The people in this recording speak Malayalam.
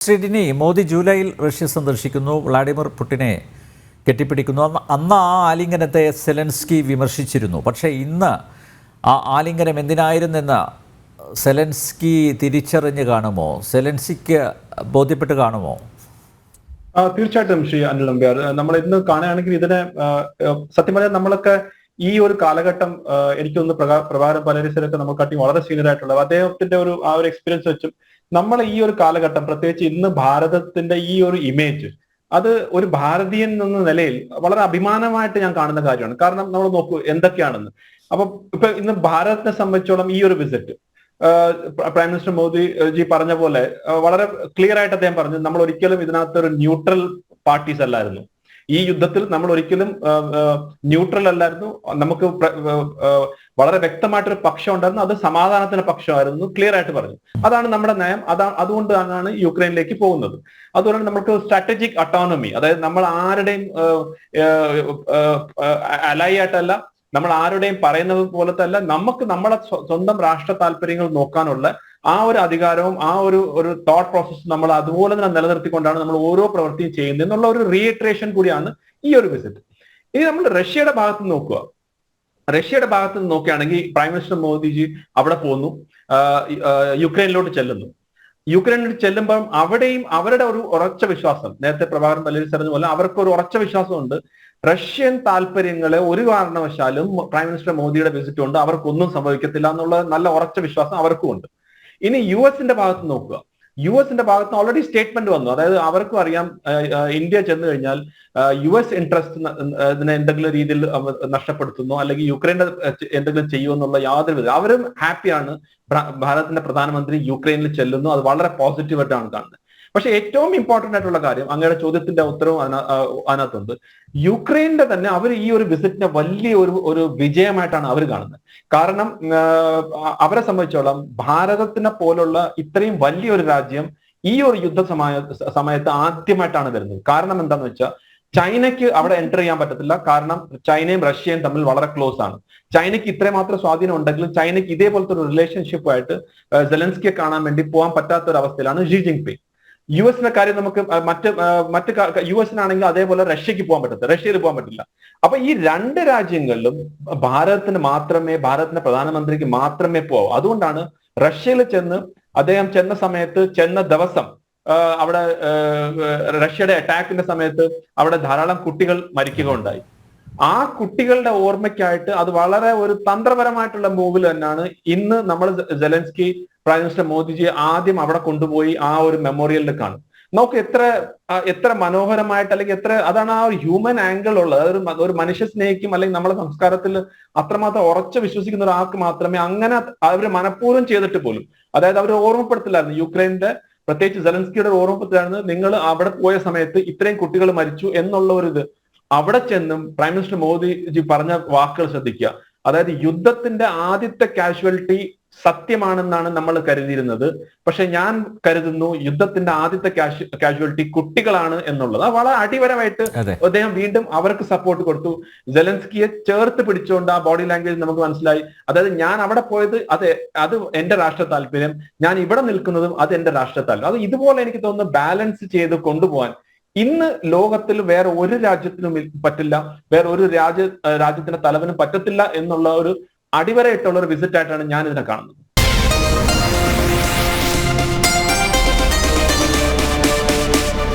ശ്രീഡിനി മോദി ജൂലൈയിൽ റഷ്യ സന്ദർശിക്കുന്നു. വ്ളാഡിമിർ പുടിനെ കെട്ടിപ്പിടിക്കുന്നു. അന്ന് ആ ആലിംഗനത്തെ സെലൻസ്കി വിമർശിച്ചിരുന്നു. പക്ഷേ ഇന്ന് ആ ആലിംഗനം എന്തിനായിരുന്നെന്ന് സെലൻസ്കി തിരിച്ചറിഞ്ഞ് കാണുമോ? സെലൻസ്കിക്ക് ബോധ്യപ്പെട്ട് കാണുമോ? തീർച്ചയായിട്ടും ശ്രീ അനിൽ നമ്പ്യാർ. നമ്മൾ ഇന്ന് കാണുകയാണെങ്കിൽ ഇതിനെ സത്യം പറഞ്ഞാൽ നമ്മളൊക്കെ ഈ ഒരു കാലഘട്ടം എനിക്കൊന്ന് പ്രകാ- പ്രഭാരം പലരിസരൊക്കെ നമ്മൾ കാട്ടി വളരെ സീനിയർ ആയിട്ടുള്ളത് അദ്ദേഹത്തിന്റെ ഒരു ആ ഒരു എക്സ്പീരിയൻസ് വെച്ചും നമ്മൾ ഈ ഒരു കാലഘട്ടം പ്രത്യേകിച്ച് ഇന്ന് ഭാരതത്തിന്റെ ഈ ഒരു ഇമേജ് അത് ഒരു ഭാരതീയൻ എന്ന നിലയിൽ വളരെ അഭിമാനമായിട്ട് ഞാൻ കാണുന്ന കാര്യമാണ്. കാരണം നമ്മൾ നോക്കൂ എന്തൊക്കെയാണെന്ന്. അപ്പൊ ഇപ്പൊ ഇന്ന് ഭാരതത്തെ സംബന്ധിച്ചോളം ഈ ഒരു visit prime minister Modi ji പറഞ്ഞ പോലെ വളരെ ക്ലിയർ ആയിട്ട് അദ്ദേഹം പറഞ്ഞു നമ്മൾ ഒരിക്കലും ഇതിനകത്ത് ഒരു ന്യൂട്രൽ പാർട്ടീസ് അല്ലായിരുന്നു. ഈ യുദ്ധത്തിൽ നമ്മൾ ഒരിക്കലും ന്യൂട്രൽ അല്ലായിരുന്നു. നമുക്ക് വളരെ വ്യക്തമായിട്ടൊരു പക്ഷം ഉണ്ടായിരുന്നു. അത് സമാധാനത്തിന്റെ പക്ഷമായിരുന്നു. ക്ലിയർ ആയിട്ട് പറഞ്ഞു. അതാണ് നമ്മുടെ നയം. അതാണ് അതുകൊണ്ടാണ് യുക്രൈനിലേക്ക് പോകുന്നത്. അതുപോലെ നമുക്ക് സ്ട്രാറ്റജിക് അട്ടോണമി അതായത് നമ്മൾ ആരുടെയും അലൈ ആയിട്ടല്ല നമ്മൾ ആരുടെയും പറയുന്നത് പോലത്തെ അല്ല നമുക്ക് നമ്മുടെ സ്വന്തം രാഷ്ട്ര താല്പര്യങ്ങൾ നോക്കാനുള്ള ആ ഒരു അധികാരവും ആ ഒരു ഒരു തോട്ട് പ്രോസസ് നമ്മൾ അതുപോലെ തന്നെ നിലനിർത്തിക്കൊണ്ടാണ് നമ്മൾ ഓരോ പ്രവൃത്തിയും ചെയ്യുന്നത് എന്നുള്ള ഒരു റീഇട്രേഷൻ കൂടിയാണ് ഈ ഒരു വിസിറ്റ് ഇനി നമ്മൾ റഷ്യയുടെ ഭാഗത്ത് നോക്കുക. റഷ്യയുടെ ഭാഗത്ത് നിന്ന് നോക്കുകയാണെങ്കിൽ പ്രൈം മിനിസ്റ്റർ മോദിജി അവിടെ ആഹ് യുക്രൈനിലോട്ട് ചെല്ലുന്നു. യുക്രൈനിൽ ചെല്ലുമ്പോൾ അവിടെയും അവരുടെ ഒരു ഉറച്ച വിശ്വാസം നേരത്തെ പ്രഭാകരൻ പല്ലേരി പറഞ്ഞ പോലെ അവർക്ക് ഒരു ഉറച്ച വിശ്വാസമുണ്ട്. റഷ്യൻ താല്പര്യങ്ങളെ ഒരു കാരണവശാലും പ്രൈം മിനിസ്റ്റർ മോദിയുടെ വിസിറ്റ് കൊണ്ട് അവർക്കൊന്നും സംഭവിക്കത്തില്ല എന്നുള്ള നല്ല ഉറച്ച വിശ്വാസം അവർക്കും ഉണ്ട് ഇനി യു എസിന്റെ ഭാഗത്ത് നോക്കുക. യു എസിന്റെ ഭാഗത്ത് ഓൾറെഡി സ്റ്റേറ്റ്മെന്റ് വന്നു. അതായത് അവർക്കും അറിയാം ഇന്ത്യ ചെന്ന് കഴിഞ്ഞാൽ യു എസ് ഇൻട്രസ്റ്റ് ഇതിനെ എന്തെങ്കിലും രീതിയിൽ നഷ്ടപ്പെടുത്തുന്നു അല്ലെങ്കിൽ യുക്രൈന്റെ എന്തെങ്കിലും ചെയ്യുമോ എന്നുള്ള യാതൊരു അവരും ഹാപ്പിയാണ് ഭാരതത്തിന്റെ പ്രധാനമന്ത്രി യുക്രൈനിൽ ചെല്ലുന്നു. അത് വളരെ പോസിറ്റീവായിട്ടാണ് കാണുന്നത്. പക്ഷെ ഏറ്റവും ഇമ്പോർട്ടന്റ് ആയിട്ടുള്ള കാര്യം അങ്ങയുടെ ചോദ്യത്തിന്റെ ഉത്തരവും അതിനകത്തുണ്ട്. യുക്രൈന്റെ തന്നെ അവർ ഈ ഒരു വിസിറ്റിനെ വലിയ ഒരു ഒരു വിജയമായിട്ടാണ് അവർ കാണുന്നത്. കാരണം അവരെ സംബന്ധിച്ചോളം ഭാരതത്തിനെ പോലുള്ള ഇത്രയും വലിയൊരു രാജ്യം ഈ ഒരു യുദ്ധ സമയ സമയത്ത് ആദ്യമായിട്ടാണ് വരുന്നത്. കാരണം എന്താന്ന് വെച്ചാൽ ചൈനയ്ക്ക് അവിടെ എന്റർ ചെയ്യാൻ പറ്റത്തില്ല. കാരണം ചൈനയും റഷ്യയും തമ്മിൽ വളരെ ക്ലോസ് ആണ്. ചൈനയ്ക്ക് ഇത്രമാത്രം സ്വാധീനം ഉണ്ടെങ്കിലും ചൈനയ്ക്ക് ഇതേപോലത്തെ ഒരു റിലേഷൻഷിപ്പുമായിട്ട് സെലൻസ്കിയെ കാണാൻ വേണ്ടി പോകാൻ പറ്റാത്ത ഒരു അവസ്ഥയിലാണ് ഷി ജിങ് പിങ് യു എസിന്റെ കാര്യം നമുക്ക് മറ്റ് മറ്റ് യു എസിനാണെങ്കിൽ അതേപോലെ റഷ്യക്ക് പോകാൻ പറ്റത്തില്ല റഷ്യയിൽ പോകാൻ പറ്റില്ല. അപ്പൊ ഈ രണ്ട് രാജ്യങ്ങളിലും ഭാരതത്തിന് മാത്രമേ ഭാരതത്തിന്റെ പ്രധാനമന്ത്രിക്ക് മാത്രമേ പോകാവൂ അതുകൊണ്ടാണ് റഷ്യയിൽ ചെന്ന് അദ്ദേഹം ചെന്ന സമയത്ത് ചെന്ന ദിവസം അവിടെ റഷ്യയുടെ അറ്റാക്കിന്റെ സമയത്ത് അവിടെ ധാരാളം കുട്ടികൾ മരിക്കുക ഉണ്ടായി ആ കുട്ടികളുടെ ഓർമ്മയ്ക്കായിട്ട് അത് വളരെ ഒരു തന്ത്രപരമായിട്ടുള്ള മൂവിൽ തന്നെയാണ് ഇന്ന് നമ്മൾ സെലൻസ്കി പ്രൈം മിനിസ്റ്റർ മോദിജി ആദ്യം അവിടെ കൊണ്ടുപോയി ആ ഒരു മെമ്മോറിയലിൽ കാണും. നമുക്ക് എത്ര എത്ര മനോഹരമായിട്ട് അല്ലെങ്കിൽ എത്ര അതാണ് ആ ഒരു ഹ്യൂമൻ ആംഗിൾ ഉള്ളത്. ഒരു ഒരു മനുഷ്യ സ്നേഹിക്കും അല്ലെങ്കിൽ നമ്മുടെ സംസ്കാരത്തിൽ അത്രമാത്രം ഉറച്ചു വിശ്വസിക്കുന്ന ഒരാൾക്ക് മാത്രമേ അങ്ങനെ അവർ മനഃപൂർവം ചെയ്തിട്ട് പോലും അതായത് അവർ ഓർമ്മപ്പെടുത്തില്ലായിരുന്നു യുക്രൈന്റെ പ്രത്യേകിച്ച് സെലൻസ്കിയുടെ ഓർമ്മപ്പെടുത്തിലായിരുന്നു. നിങ്ങൾ അവിടെ പോയ സമയത്ത് ഇത്രയും കുട്ടികൾ മരിച്ചു എന്നുള്ള ഒരു ഇത്. അവിടെ ചെന്നും പ്രൈം മിനിസ്റ്റർ മോദിജി പറഞ്ഞ വാക്കുകൾ ശ്രദ്ധിക്കുക. അതായത് യുദ്ധത്തിന്റെ ആദ്യത്തെ കാഷ്വാലിറ്റി സത്യമാണെന്നാണ് നമ്മൾ കരുതിയിരുന്നത്. പക്ഷെ ഞാൻ കരുതുന്നു യുദ്ധത്തിന്റെ ആദ്യത്തെ കാഷ്വാലിറ്റി കുട്ടികളാണ് എന്നുള്ളത്. വളരെ അടിപരമായിട്ട് അദ്ദേഹം വീണ്ടും അവർക്ക് സപ്പോർട്ട് കൊടുത്തു. ജലൻസ്കിയെ ചേർത്ത് പിടിച്ചുകൊണ്ട് ആ ബോഡി ലാംഗ്വേജ് നമുക്ക് മനസ്സിലായി. അതായത് ഞാൻ അവിടെ പോയത് അത് അത് എന്റെ രാഷ്ട്ര താല്പര്യം. ഞാൻ ഇവിടെ നിൽക്കുന്നതും അത് എന്റെ രാഷ്ട്ര താല്പര്യം. അത് ഇതുപോലെ എനിക്ക് തോന്നുന്നു ബാലൻസ് ചെയ്ത് കൊണ്ടുപോകാൻ ഇന്ന് ലോകത്തിൽ വേറെ ഒരു രാജ്യത്തിനും പറ്റില്ല. വേറെ ഒരു രാജ്യ രാജ്യത്തിന്റെ തലവനും പറ്റത്തില്ല എന്നുള്ള ഒരു അടിവരയിട്ടുള്ള ഒരു വിസിറ്റ് ആയിട്ടാണ് ഞാൻ ഇതിനെ കാണുന്നത്.